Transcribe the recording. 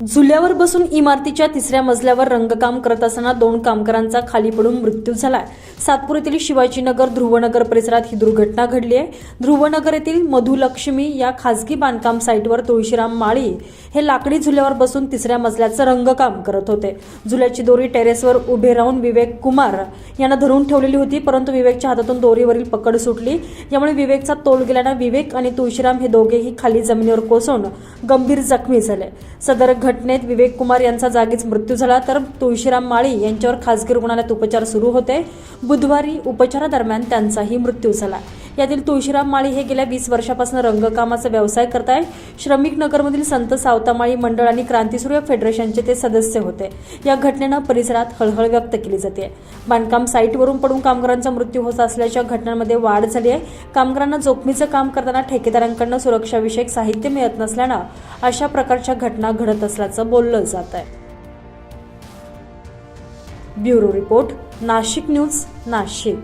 झुल्यावर बसून इमारतीच्या तिसऱ्या मजल्यावर रंगकाम करत असताना दोन कामगारांचा खाली पडून मृत्यू झालाय. सातपूर शिवाजीनगर ध्रुवनगर परिसरात ही दुर्घटना घडली आहे. ध्रुवनगर येथील मधुलक्ष्मी या खासगी बांधकाम साईटवर तुळशीराम माळी हे लाकडी झुल्यावर बसून तिसऱ्या मजल्याचं रंगकाम करत होते. झुल्याची दोरी टेरेसवर उभे राहून विवेक कुमार यांना धरून ठेवलेली होती परंतु विवेकच्या हातातून दोरीवरील पकड सुटली. यामुळे विवेकचा तोल गेल्यानं विवेक आणि तुळशीराम हे दोघेही खाली जमिनीवर कोसळून गंभीर जखमी झाले. सदर घटनेत विवेक कुमार यांचा जागीच मृत्यू झाला. तर तुळशीराम माळी यांच्यावर खासगी रुग्णालयात उपचार सुरू होते. बुधवारी उपचारादरम्यान त्यांचाही मृत्यू झाला. यातील तुळशीराम माळी हे गेल्या वीस वर्षापासून रंगकामाचा व्यवसाय करत आहे श्रमिक नगरमधील संत सावतामाळी मंडळ आणि क्रांतीसूर्य फेडरेशनचे ते सदस्य होते. या घटनेनं परिसरात हळहळ व्यक्त केली जाते. बांधकाम साईटवरून पडून कामगारांचा मृत्यू होत असल्याच्या घटनांमध्ये वाढ झाली आहे. कामगारांना जोखमीचं काम करताना ठेकेदारांकडनं सुरक्षाविषयक साहित्य मिळत नसल्यानं अशा प्रकारच्या घटना घडत असल्याचं बोललं जात आहे bureau report Nashik news Nashik.